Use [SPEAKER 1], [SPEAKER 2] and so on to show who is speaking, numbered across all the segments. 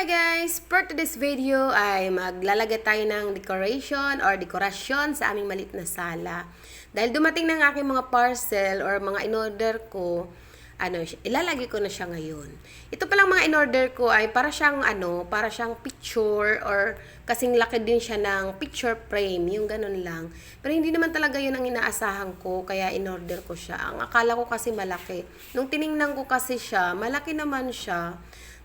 [SPEAKER 1] Hi guys! For today's video ay maglalagay tayo ng decoration or dekorasyon sa aming malit na sala. Dahil dumating ng aking mga parcel or mga in-order ko, ano, ilalagay ko na siya ngayon. Ito palang mga in-order ko ay para siyang ano, para siyang picture or kasing laki din siya ng picture frame, yung ganun lang. Pero hindi naman talaga yun ang inaasahan ko, kaya in-order ko siya. Ang akala ko kasi malaki. Nung tiningnan ko kasi siya, malaki naman siya.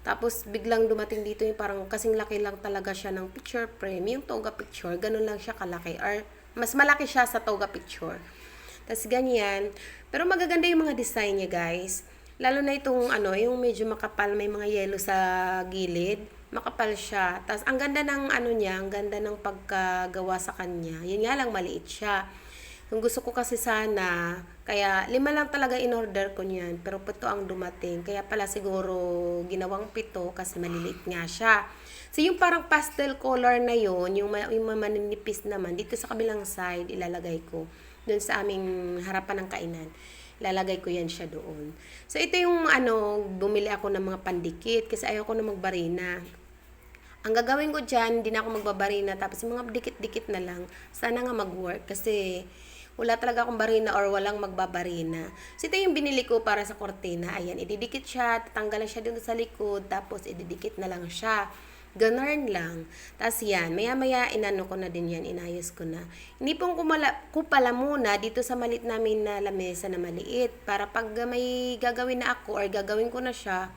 [SPEAKER 1] Tapos biglang dumating dito yung parang kasing laki lang talaga siya ng picture frame. Yung toga picture, ganun lang siya kalaki. Or mas malaki siya sa toga picture. Tapos ganyan. Pero magaganda yung mga design niya guys. Lalo na itong ano, yung medyo makapal, may mga yellow sa gilid. Makapal siya. Tapos ang ganda ng ano niya, ang ganda ng pagkagawa sa kanya. Yun nga lang, maliit siya. Kung gusto ko kasi sana, kaya lima lang talaga in-order ko niyan, pero pito ang dumating. Kaya pala siguro ginawang pito kasi maliliit nga siya. So yung parang pastel color na yon yung, yung maninipis naman, dito sa kabilang side, ilalagay ko doon sa aming harapan ng kainan. Ilalagay ko yan siya doon. So ito yung ano, bumili ako ng mga pandikit kasi ayaw ko na magbarina. Ang gagawin ko dyan, hindi na ako magbabarina. Tapos yung mga dikit-dikit na lang, sana nga mag-work. Kasi wala talaga akong barina or walang magbabarina. So ito yung binili ko para sa kortina. Ayan, ididikit siya, tatanggalan siya dito sa likod, tapos ididikit na lang siya. Ganun lang. Tapos yan, maya-maya inano ko na din yan, inayos ko na. Hindi pong kumala, ko pala muna dito sa malit namin na lamesa na maliit. Para pag may gagawin na ako or gagawin ko na siya,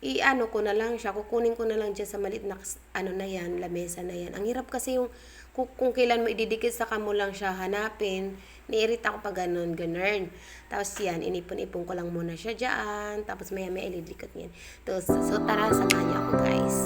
[SPEAKER 1] i-ano ko na lang siya, kukunin ko na lang dyan sa maliit na ano na yan, lamesa na yan. Ang hirap kasi yung kung, kung kailan mo ididikit sa kamo lang siya hanapin, niirita ko pa ganun, ganun. Tapos yan, inipon-ipon ko lang muna siya dyan, tapos maya may ilidikit yan. Tapos, so tara, samahan niyo ako guys.